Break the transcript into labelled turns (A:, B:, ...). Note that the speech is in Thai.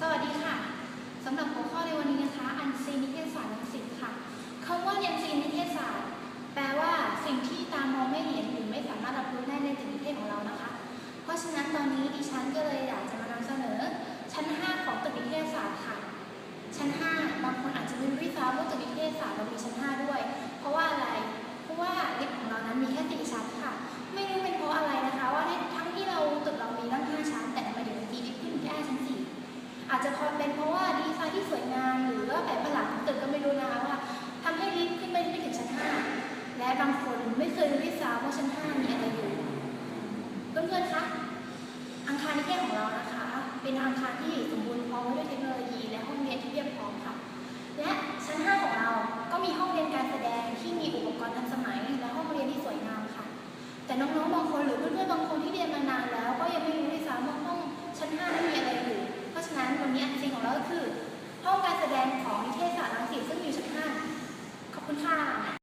A: สวัสดีค่ะสำหรับหัวข้อในวันนี้นะคะ อันซีนนิเทศศาสตร์ลังสิตค่ะคำว่าเรียนซีนนิเทศศาสตร์ แปลว่าสิ่งที่ตามมองไม่เห็นหรือไม่สามารถรับรู้ได้ในจิตวิทยาของเรานะคะ เพราะฉะนั้นตอนนี้ดิฉันก็เลยอยากจะมานำเสนอ จจะคอเป็นเพราะว่าดีไซน์ที่สวยงามหรือว่าแบบประหลาดเกิดก็ไม่รู้นะคะว่าทำให้ลิฟต์ขึ้นไปไม่ถึงชั้น5และบางคนไม่เคยรู้ด้วยซ้ำว่าชั้น5มีอะไรอยู่เพื่อนๆคะอังคารนิเทศของเรานะคะ เป็นอาคารที่สมบูรณ์พร้อมด้วย